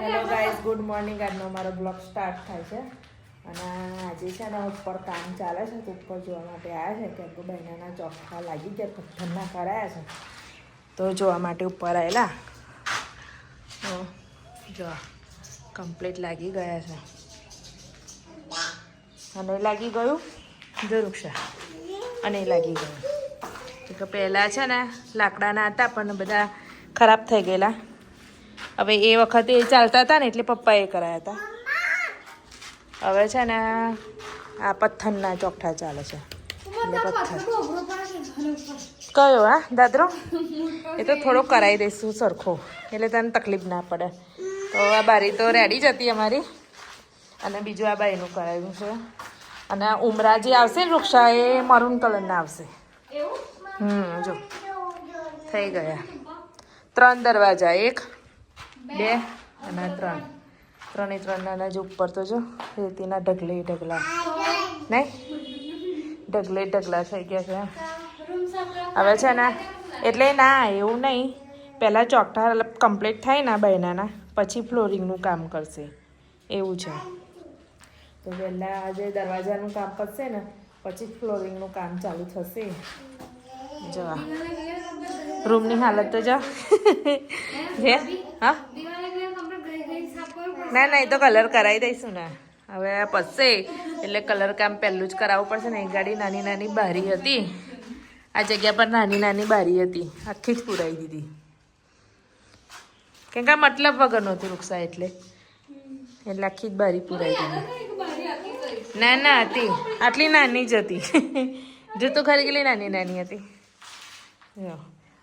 Hello guys good morning આજનો અમારો blog start થાય છે. અને આજે છે ને ઉપર કામ ચાલે છે, તો ઉપર જોવા માટે આવ્યા છે. કેમ કે બહેનાના ચોખ્ખા લાગી ગયા પથ્થરના કરાયા છે. તો જોવા માટે ઉપર આવેલા જો કમ્પ્લીટ લાગી ગયા છે. અને લાગી ગયું? જરૂર છે. અને લાગી ગયું. કે પહેલાં છે ને લાકડાના હતા, પણ બધા ખરાબ થઈ ગયેલા. હવે એ વખતે એ ચાલતા હતા ને એટલે પપ્પાએ કરાયા હતા. હવે છે ને આ પથ્થરના ચોકઠા ચાલે છે. પથ્થર. કયો હા દાદરો? એ તો થોડો કરાવી દઈશું સરખો એટલે તને તકલીફ ના પડે. તો આ બારી તો રેડી જ હતી અમારી. અને બીજું આ બારીનું કરાવ્યું છે. અને ઉમરા જે આવશે ને વૃક્ષા એ મરૂન કલરના આવશે. હમ જો. થઈ ગયા. ત્રણ દરવાજા એક બે અને ત્રણ. ત્રણે ત્રણ નાના જ ઉપર તો જો, રેતીના ઢગલે ઢગલા. નહીં? ઢગલે ઢગલા થઈ ગયા છે હવે છે ને, એટલે ના, એવું નહીં. પહેલાં ચોકઠા કમ્પ્લીટ થાય ને બહેનાના પછી ફ્લોરિંગનું કામ કરશે. એવું છે. તો પહેલાં આજે દરવાજાનું કામ કરશે ને, પછી ફ્લોરિંગનું કામ ચાલુ થશે. જવા રૂમની હાલત તો જો. હે? ના ના, એ તો કલર કરાવી દઈશું ને. હવે પસશે એટલે કલર કામ પહેલું જ કરાવવું પડશે ને. એક ગાડી નાની નાની બારી હતી. આ જગ્યા પર નાની નાની બારી હતી. આખી જ પુરાઈ દીધી. કેમ કે મતલબ વગરનું હતું વૃક્ષા એટલે. એટલે આખી જ બારી પુરાઈ દીધી. ના ના, હતી. આટલી નાની જ હતી. જો તો ખરી ગયેલી નાની નાની હતી.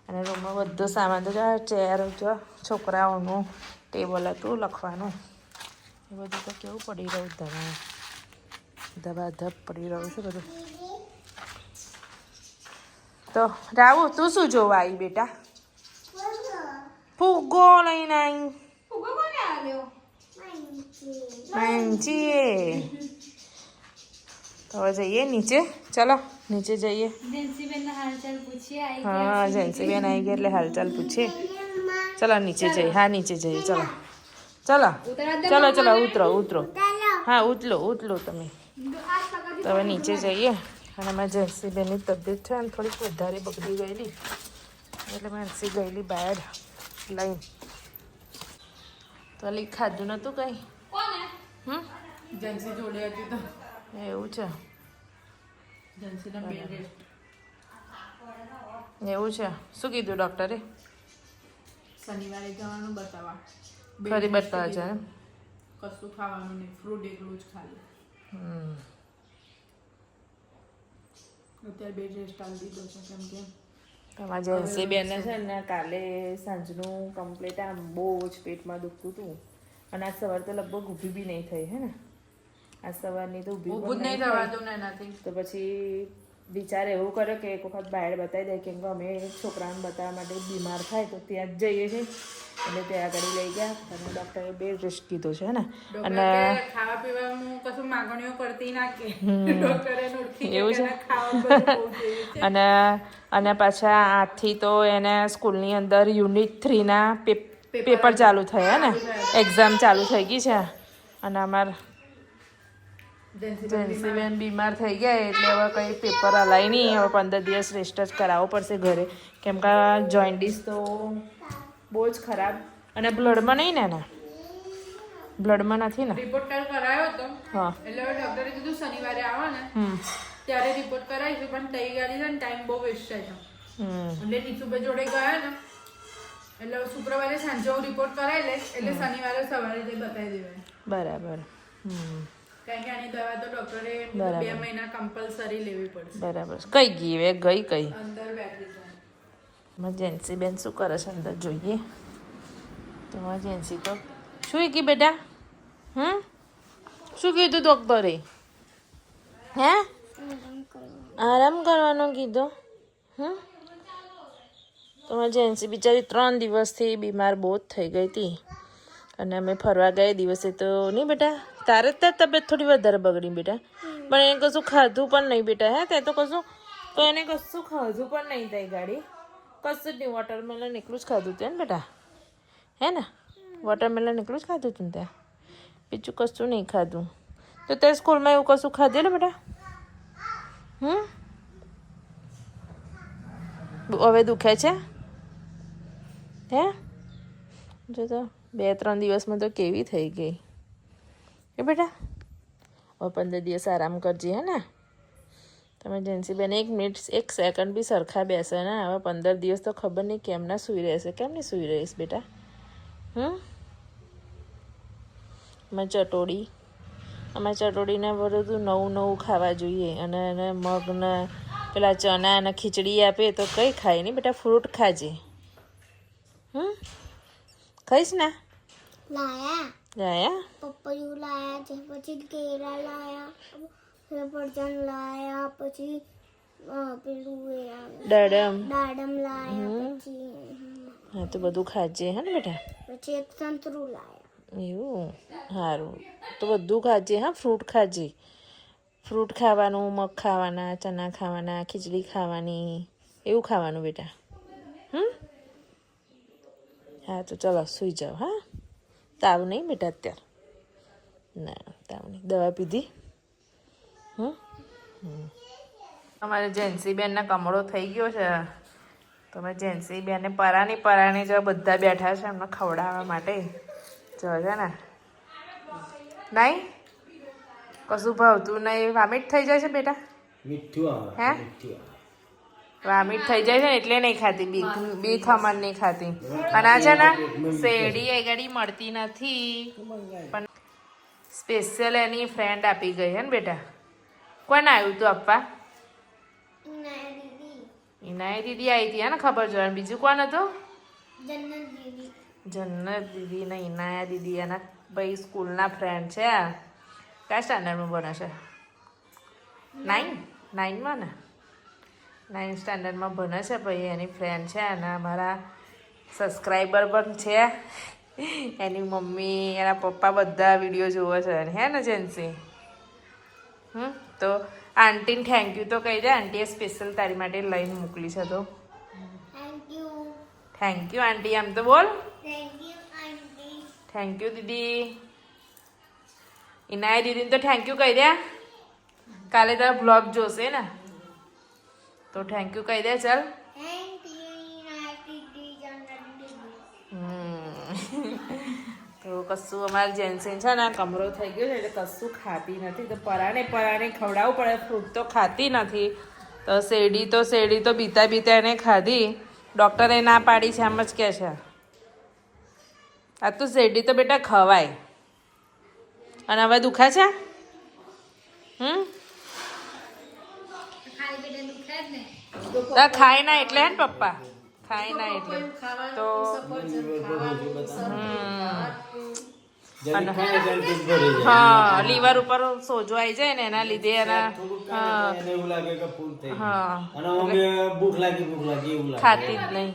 અને રૂમમાં બધો સામાન તો જો ચેર જો છોકરાઓનું ટેબલ હતું લખવાનું. એ બધું તો કેવું પડી રહ્યું ધબા ધબા ધબ પડી રહ્યું છે બધું. તો રાહુ તું શું જોવા આવી બેટા? ફુગ્ગો લઈને આવી મંચીએ તો હવે જઈએ નીચે. ચલો નીચે જઈએ. હા જેન્સીબેન આવી ગયા એટલે હાલચાલ પૂછીએ ચલો નીચે જઈએ હા નીચે જઈએ ચલો. ચલો. ચલો ચલો ઉતરો ઉતરો. હા ઉતલો ઉતલો તમે. તો હવે નીચે જઈએ. અને મારા જેન્સીબેનની તબિયત છે ને થોડીક વધારે બગડી ગયેલી. એટલે માનસી ગયેલી બહાર લઈને તો લઈ ખાધું નહોતું કંઈ? હમ? જન્સી જોડે હતી તો. એવું છે. જન્સીના એવું છે? શું કીધું ડૉક્ટરે શનિવારે જવાનું બતાવવા. ફરી બતાવવા છે કશું ખાવાનું નહીં. ફ્રૂટ એકલું જ ખાલી. અત્યારે બેડ રેસ્ટ આવી દીધો છે કેમ કે તમારા જેન્સી બેને છે. ને કાલે સાંજનું કમ્પ્લીટ આમ બહુ જ પેટમાં દુખતું હતું અને આ સવાર તો લગભગ ઊભી બી નહીં થઈ હે ને? આ સવારની તો ઊભી નહીં. થવાતું ને એનાથી. તો પછી વિચાર એવું કર્યો કે એક વખત બહાર બતાવી દે કેમ કે અમે છોકરાને બતાવવા માટે બીમાર થાય તો ત્યાં જ જઈએ છીએ. એટલે ત્યાં આગળ લઈ ગયા અને ડૉક્ટરે બે રેસ્ટ કીધો છે ને? અને ખાવા પીવાનું કશું માગણીઓ કરતી ના કે. ડોક્ટરે ઓળખી એવું છે. અને અને પાછા આજથી તો એને સ્કૂલની અંદર યુનિટ થ્રીના પેપર ચાલુ થયા ને? એક્ઝામ ચાલુ થઈ ગઈ છે. અને અમાર જેન્સીબેન બીમાર થઈ ગયા એટલે હવે કંઈ પેપર હલાય નહીં. હવે પંદર દિવસ રેસ્ટ જ કરાવવો પડશે ઘરે. કેમ કે જોઈન્ડિસ તો બહુ જ ખરાબ. અને બ્લડમાં નહીં ને એના? બ્લડમાં નથી ને? રિપોર્ટ કરાયો હતો. હા. એટલે હવે ડોક્ટરે કીધું શનિવારે આવો ને. ત્યારે રિપોર્ટ કરાવીશું પણ તઈ ગાડી છે ને ટાઈમ બહુ વેસ્ટ થાય એટલે નીતુભાઈ જોડે ગયા ને એટલે શુક્રવારે સાંજે હું રિપોર્ટ કરાવી લઈશ. એટલે શનિવારે સવારે જઈ બતાવી દેવાય. બરાબર. હમ. કારણ કે આની દવા તો ડોક્ટરે બરાબર. બે મહિના કમ્પલસરી લેવી પડશે. બરાબર. કઈ ગઈ હવે? ગઈ કઈ? અંદર બેઠી છે. એમરજન્સી બેન શું કરે છે અંદર? જોઈએ. તો તો શું કી બેટા? હમ? શું કીધું ડોક્ટરે હે? આરામ કરવાનું કીધું. હમ? તમારી જેન્સી બિચારી ત્રણ દિવસથી બીમાર બહુ જ થઈ ગઈ હતી. અને અમે ફરવા ગયા દિવસે તો નહીં બેટા? તારે જ તાર તબિયત થોડી વધારે બગડી બેટા. પણ એને કશું ખાધું પણ નહીં બેટા હે? તે તો કશું તો એને કશું ખાધું પણ નહીં થઈ ગાડી. કશું જ નહીં વોટરમેલન એકલું જ ખાધું હતું ને બેટા. હે ને? વોટરમેલન એકલું જ ખાધું તું ત્યાં. બીજું કશું નહીં ખાધું. તો તે સ્કૂલમાં એવું કશું ખાધેલું બેટા? હમ? હવે દુખે છે? હે? જો તો બે ત્રણ દિવસમાં તો કેવી થઈ ગઈ. એ બેટા? હવે પંદર દિવસ આરામ કરજે, હે ને? તમે જેન્સી બેન, એક મિનિટ, એક સેકન્ડ બી સરખા બેસે ને. હવે પંદર દિવસ તો ખબર નહીં કેમ ના સૂઈ રહેશે. કેમ નહીં સૂઈ રહીશ બેટા? હમ? અમે ચટોડી અમે ચટોડીને બધું નવું નવું ખાવા જોઈએ. અને એને મગને પેલા ચણા અને ખીચડી આપે તો કંઈ ખાય નહીં. બેટા, ફ્રૂટ ખાજે. હમ? ખાઈશ ને? લાયા જાયા પપૈયું લાયા છે પછી કેળા લાયા સફરજન લાયા પછી અ, પેલું એ આવે, દાડમ દાડમ લાયા હમ. પછી હા તો બધું ખાજે હે ને બેટા પછી એક સંતરું લાયા એવું સારું તો બધું ખાજે હા ફ્રૂટ ખાજે ફ્રૂટ ખાવાનું મગ ખાવાના ચણા ખાવાના ખીચડી ખાવાની એવું ખાવાનું બેટા હમ હા તો ચલો સૂઈ જાઓ હા તાવ નહીં બેટા અત્યારે. ના તાવ નહીં. દવા પીધી? હમ. અમારે જેન્સી બેનના કમળો થઈ ગયો છે. તમે જેન્સી બેનને પરાની પરાની જો બધા બેઠા છે એમને ખવડાવવા માટે. જો છે ને. નહીં? કશું ભાવતું નહીં. વામિટ થઈ જાય છે બેટા? મીઠું આવે હે? વામિટ થઈ જાય છે એટલે નહીં ખાતી, બી બી ખમણ નહીં ખાતી. અને આ છે ને, શેરડી એ ગાડી મળતી નથી. પણ સ્પેશિયલ એની ફ્રેન્ડ આપી ગઈ હે ને બેટા. કોણ આવ્યું તું આપવા? ઇનાય દીદી આવી હતી ને, ખબર જોવાનું. બીજું કોણ હતું? જન્નત દીદી. ને ઇનાયા દીદી એના ભાઈ સ્કૂલના ફ્રેન્ડ છે કયા સ્ટાન્ડર્ડમાં ભણે છે? નાઇન નાઇનમાં ને? નાઇન સ્ટાન્ડર્ડમાં ભણે છે ભાઈ એની ફ્રેન્ડ છે અને અમારા સબસ્ક્રાઈબર પણ છે. એની મમ્મી એના પપ્પા બધા વીડિયો જુએ છે. હે ને જેન્સી હમ તો આંટીને થેન્ક યુ તો કહી દે. આંટીએ સ્પેશિયલ તારી માટે લઈને મોકલી છે તો. થેન્ક યુ આંટી આમ તો બોલ. થેન્ક યુ દીદી. ઇનાય દીદીને તો થેન્ક યુ કહી દે. કાલે તારા બ્લોગ જોશે ને. તો થેન્ક યુ કહી દે ચાલ. તો કશું અમારે જેન્સીન છે ને કમરો થઈ ગયો છે એટલે કશું ખાતી નથી. તો પરાણે પરાણે ખવડાવવું પડે ફ્રૂટ તો ખાતી નથી. તો શેરડી તો શેરડી તો બીતા બીતા એને ખાધી. ડૉક્ટરે ના પાડી છે એમ જ કહે છે. આ તો શેરડી તો બેટા ખવાય. અને હવે દુખા છે? હમ? તો ખાય ના એટલે હે ને પપ્પા? ખાય ના એટલે. તો જરી ખાય ત્યારે પેટ ભરી જાય. હા લીવર ઉપર સોજો આવી જાય ને એના લીધે એના હા. ખાય એને એવું લાગે કે ફૂલ થઈ ગયું. હા. અને અમે ભૂખ લાગી ભૂખ લાગી એવું લાગે. ખાતી જ નહીં.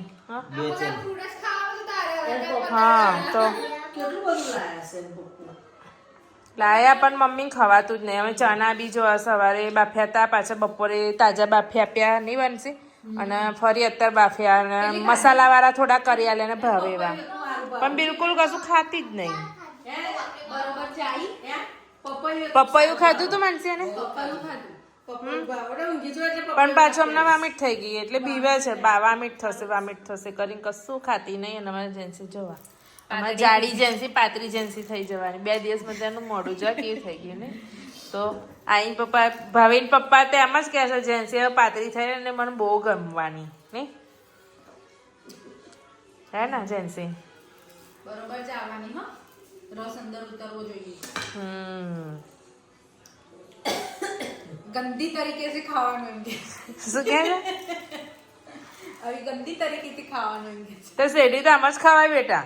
હા. તો લાયા પણ મમ્મી ખવાતું જ નહીં. હવે ચણા બી જો સવારે બાફ્યા હતા પાછા બપોરે તાજા બાફી આપ્યા નહીં બનશે? અને ફરી અત્યારે બાફ્યા અને મસાલાવાળા થોડા કરી આલે ને ભાવે એવા. પણ બિલકુલ કશું ખાતી જ નહીં. પપૈયું ખાધું તું માનસી ને પણ પાછું હમણાં વામિટ થઈ ગઈ એટલે બીવે છે. વામિટ થશે વામિટ થશે. કરીને કશું ખાતી નહીં અને અમારે જેન્સી જોવા. અમારે જાડી જેન્સી. પાતળી જેન્સી થઈ જવાની. બે દિવસમાં તેનું મોઢું જોવા કેવું થઈ ગયું ને. તો આઈ પપ્પા ભાવિન પપ્પા તો એમ જ કહે છે જેન્સી હવે પાતળી થઈ અને મને બહુ ગમવાની. ને? હે ને જેન્સી? બરોબર જવાની હો. રસ અંદર ઉતરવો જોઈએ. હમ. ગંદી તરીકેથી ખાવાનું એમ કે શું કહે છે? આવી ગંદી તરીકેથી ખાવાનું એમ કે તો શેરડી તો આમ જ ખવાય બેટા.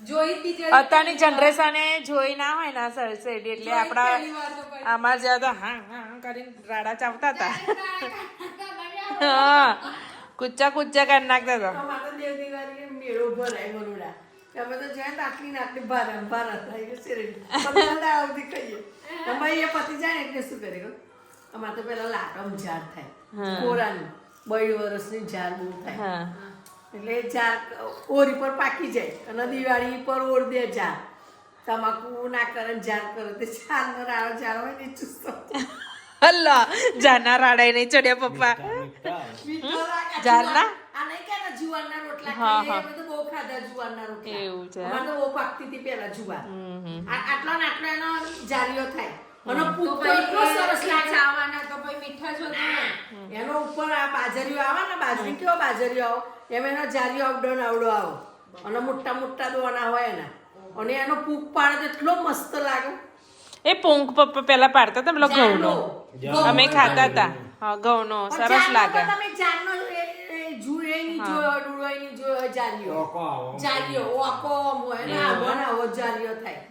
અત્યારની જનરેશન જોઈ ના હોય ના સર શેરડી એટલે આપણા અમાર જ્યાં તો હા હા કરીને રાડા ચાવતા હતા. હા કુચ્ચા કુચ્ચા કરી નાખતા હતા. અમારે તો પેલા લાકમ ઝાડ થાય. કોરાનું બઈ વર્ષની ઝાડ બહુ થાય. હા. એટલે ઝાર ઓરી પર પાકી જાય અને દિવાળી પર ઓર દે ઝાર તમાકુ ના કરે ને ઝાર કરે તે ઝારનો રાડો ઝાર હોય ને ચૂસતો અલ્લા જાના રાડાઈ નહીં ચડ્યા પપ્પા. ઝારના? આ નહીં કહેતા જુવારના રોટલા હા, હા. અમે બહુ ખાધા જુવારના રોટલા. એવું છે. બહુ પાકતી હતી પહેલા જુવાર. આટલો ને આટલા એનો જારીઓ થાય અને પુત્ર પૂત એટલો સરસ લાગે. આવવાના તો ભાઈ મીઠા જ હોતું એનો ઉપર આ બાજરીઓ આવે ને બાજરી કેવો બાજરીઓ આવો? એમ એનો જારીઓ આવડો આવડો આવો. અને મોટા મોટા દોના હોય એના અને એનો પૂક પાડે તો એટલો મસ્ત લાગે. એ પોંક પપ્પા પેલા પાડતા હતા પેલો ઘઉંનો? જારનો. અમે ખાતા હતા. હા ઘઉંનો. સરસ જારનો લાગે. તમે જારનો જુએ ની જોયો ડુળોયની જોયો જારીઓ. ઓકો જારીઓ ઓકો હોય ને આવો ને આવો જારીઓ થાય.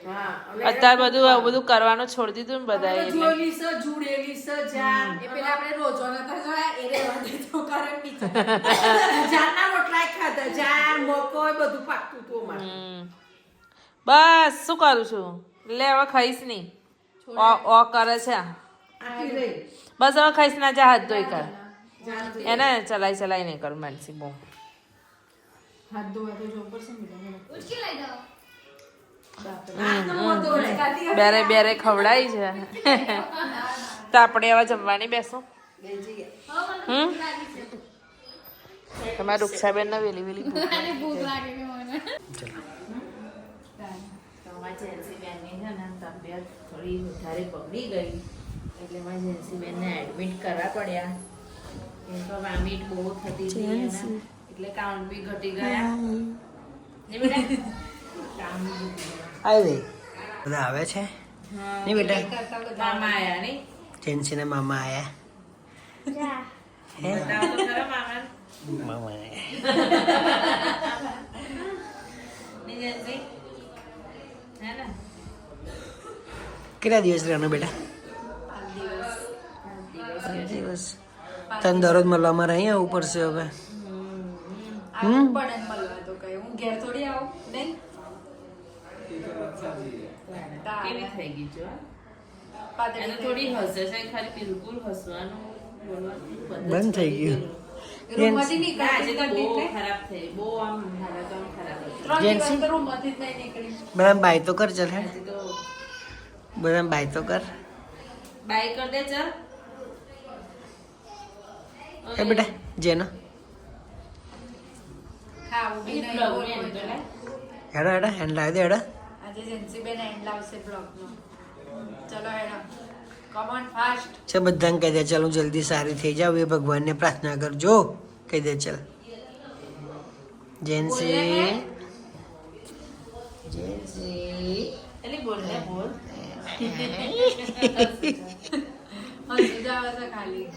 અત્યારે બધું આવું બધું કરવાનું છોડી દીધું ને બધા એટલે જોયેલી જુડેલી સ જાર એ પેલા આપણે રોજો નતા જોયા? એ રેવા દે તો કરે બીજા જારના રોટલા ખાધા. જાર મકોઈ બધું પાકતું તો અમારે. બસ શું કરું છું? લે હવે ખાઈશ નહીં. ઓ ઓ કરે છે. બસ હવે ખાઈશ ના જા હાથ ધોઈ કર. એને ચલાઈ ચલાઈ નહીં કરું માનસી બહુ. હાથ ધોવા તો જો પડશે ને ઉચકી લઈ રહે. બેરે બેરે ખવડાવી છે. તો આપણે હવે જમવાની બેસો. હમ? તમારે રૂક્ષાબેન ને વેલી વેલી ભૂખ તબિયત થોડી વધારે બગડી ગઈ. એટલે મારી જેન્સીબેનને એડમિટ કરવા પડ્યા. કેમ કે વામિટ બહુ થતી હતી એને. એટલે કાઉન્ટ બી ઘટી ગયા. ને આવી. બધા આવે છે? નહીં બેટા? મામા આયા નહીં? જેન્સીના મામા મામાને. મામા કેટલા દિવસ રહેવાનો બેટા? દિવસ. તને દરરોજ મળવામાં રહી અહીંયા આવવું પડશે હવે? હમ. પણ મળવા તો કઈ. હું ઘેર થોડી આવું નહીં? કેવી થઈ ગઈ છો પાતળી એને થોડી હસે છે ખાલી બિલકુલ હસવાનું બધું થઈ ગયું. બધા બાય તો કર ચલ હે? તો બધા બાય તો કર. બાય કર દે ચાલ. હે બેટા જેનો. હેડો હેડો હેન્ડ લાવી દે હેડો. આજે જેન્સીબેન એન્ડ લાવશે બ્લોગનો ચલો હેડો. છે બધાને કહી દે ચાલ હું જલ્દી સારી થઈ જાઉં એ ભગવાનને પ્રાર્થના કરજો. કહી દે ચાલ. જેન્સી જેન્સી એલી બોલ ને બોલ. હસી જાવ છે ખાલી.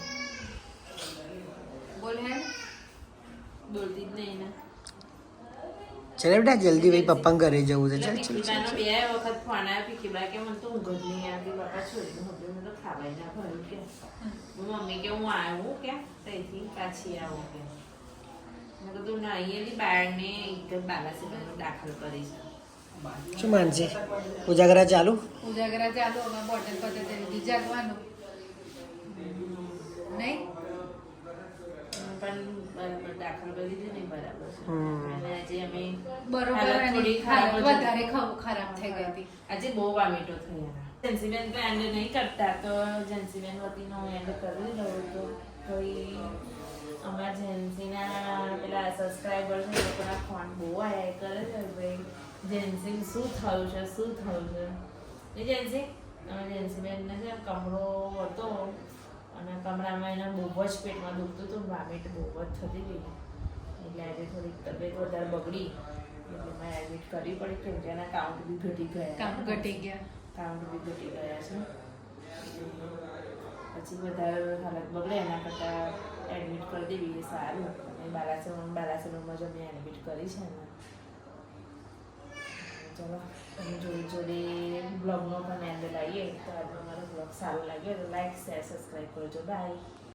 બોલ હે? બોલતી જ નહીં ને. ચાલ બેટા જલ્દી ભાઈ પપ્પા ઘરે જવું છે. ચાલ ચાલ બે વખત ફોન આવ્યો પીકીબા કે મને તો ઊંઘ જ નહીં બાપા છોડીને હવે મને ખાવાય ના ભર્યું કે. હું મમ્મી કે હું આવું કે ત્યાંથી પાછી આવું કે. મેં કીધું ના અહીંયાથી બાળને એક બાલાસીબાનો દાખલ કરી શું માનશે ઉજાગરા ચાલુ? ઉજાગરા ચાલુ અમે બોટલ પતે તેની જાગવાનું. નહીં? પણ બરાબર દાખલ કરી દીધી ને બરાબર અને આજે અમે બરોબર થોડી ખરાબ હાલત જ વધારે ખરાબ થઈ ગઈ હતી. આજે બહુ વામીટો થઈ હતા. તો એન્ડ નહીં કરતા તો જેન્સીબેન વતીનો હું એન્ડ કરી દઉં તો કોઈ અમારા જેન્સીના પેલા સબસ્ક્રાઈબર છે લોકોના ફોન બહુ આયા કરે છે ભાઈ જેન્સી શું થયું છે શું થયું છે? એ જેન્સી અમે જેન્સીબેનને છે કમરો હતો અને કમરામાં એના બહુ જ પેટમાં દુખતું હતું વામિટ બહુ જ થતી ગઈ એટલે આજે થોડીક તબિયત વધારે બગડી. એટલે મેં એડમિટ કરવી પડી કેમ કે એના કાઉન્ટ બી ઘટી ગયા. કામ ઘટી ગયા. કાઉન્ટ બી ઘટી ગયા છે. પછી વધારે હાલત બગડે એના કરતાં એડમિટ કરી દેવી એ સારું. અને બાલાસન બાલાસનમાં જ અમે એડમિટ કરી છે ને ચલો, અમે જોડે જોડે બ્લોગનો પણ એન્ડ લાવીએ. તો આજનો મારો બ્લોગ સારો લાગ્યો તો લાઈક શેર સબસ્ક્રાઈબ કરજો. બાય